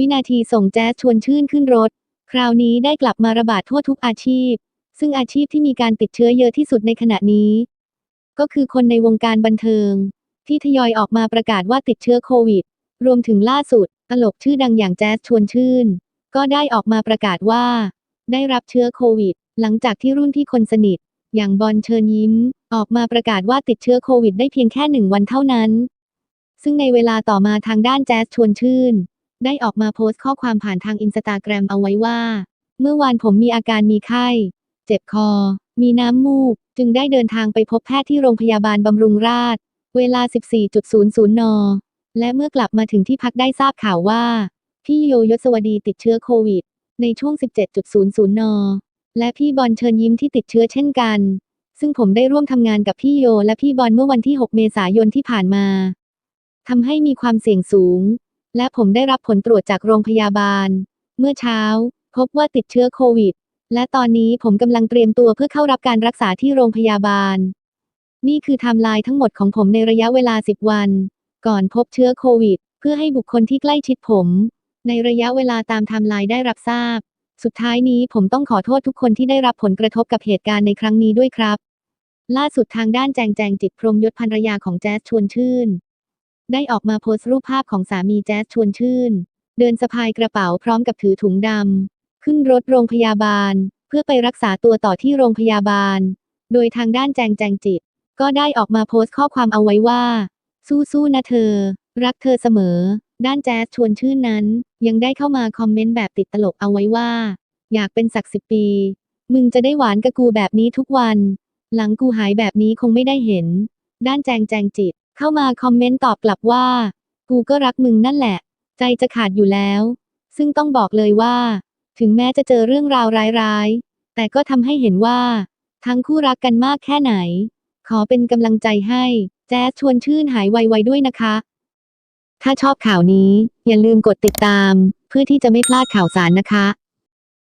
วินาทีส่งแจ๊สชวนชื่นขึ้นรถ คราวนี้ได้กลับมาระบาดทั่วทุกอาชีพ ซึ่งอาชีพที่มีการติดเชื้อเยอะที่สุดในขณะนี้ ก็คือคนในวงการบันเทิง ที่ทยอยออกมาประกาศว่าติดเชื้อโควิด รวมถึงล่าสุด ตลกชื่อดังอย่างแจ๊สชวนชื่น ก็ได้ออกมาประกาศว่า ได้รับเชื้อโควิด หลังจากที่รุ่นที่คนสนิท อย่างบอลเชิญยิ้ม ออกมาประกาศว่าติดเชื้อโควิด ได้เพียงแค่หนึ่งวันเท่านั้นซึ่งในเวลาต่อมาทางด้านแจ๊สชวนชื่น ได้ออกมาโพสต์ข้อความผ่านทางอินสตาแกรมเอาไว้ว่า เมื่อวานผมมีอาการมีไข้ เจ็บคอ มีน้ำมูก จึงได้เดินทางไปพบแพทย์ที่โรงพยาบาลบำรุงราษฎร์เวลา 14.00 น และเมื่อกลับมาถึงที่พักได้ทราบข่าวว่า พี่โยยศวดีติดเชื้อโควิด ในช่วง 17.00 น และพี่บอลเชิญยิ้มที่ติดเชื้อเช่นกัน ซึ่งผมได้ร่วมทำงานกับพี่โยและพี่บอลเมื่อวันที่ 6 เมษายนที่ผ่านมาทำให้มีความเสี่ยงสูง และผมได้รับผลตรวจจากโรงพยาบาล เมื่อเช้า พบว่าติดเชื้อโควิด และตอนนี้ผมกำลังเตรียมตัวเพื่อเข้ารับการรักษาที่โรงพยาบาล นี่คือไทม์ไลน์ทั้งหมดของผมในระยะเวลา 10 วัน ก่อนพบเชื้อโควิด เพื่อให้บุคคลที่ใกล้ชิดผม ในระยะเวลาตามไทม์ไลน์ได้รับทราบ สุดท้ายนี้ผมต้องขอโทษทุกคนที่ได้รับผลกระทบกับเหตุการณ์ในครั้งนี้ด้วยครับ ล่าสุดทางด้านแจงแจงจิตพรมยศภรรยาของแจ๊สชวนชื่น ได้ออกมาโพสต์รูปภาพของสามีแจ๊สชวนชื่น เดินสะพายกระเป๋าพร้อมกับถือถุงดำ ขึ้นรถโรงพยาบาล เพื่อไปรักษาตัวต่อที่โรงพยาบาล โดยทางด้านแจงแจงจิต ก็ได้ออกมาโพสต์ข้อความเอาไว้ว่า สู้ๆนะเธอ รักเธอเสมอ ด้านแจ๊สชวนชื่นนั้น ยังได้เข้ามาคอมเมนต์แบบติดตลกเอาไว้ว่า อยากเป็นสักสิบปี มึงจะได้หวานกับกูแบบนี้ทุกวัน หลังกูหายแบบนี้คงไม่ได้เห็น ด้านแจงแจงจิต เข้ามาคอมเมนต์ตอบกลับว่า กูก็รักมึงนั่นแหละ ใจจะขาดอยู่แล้ว ซึ่งต้องบอกเลยว่า ถึงแม้จะเจอเรื่องราวร้ายๆ แต่ก็ทำให้เห็นว่า ทั้งคู่รักกันมากแค่ไหน ขอเป็นกำลังใจให้ แจ๊สชวนชื่นหายไวๆด้วยนะคะ ถ้าชอบข่าวนี้ อย่าลืมกดติดตาม เพื่อที่จะไม่พลาดข่าวสารนะคะ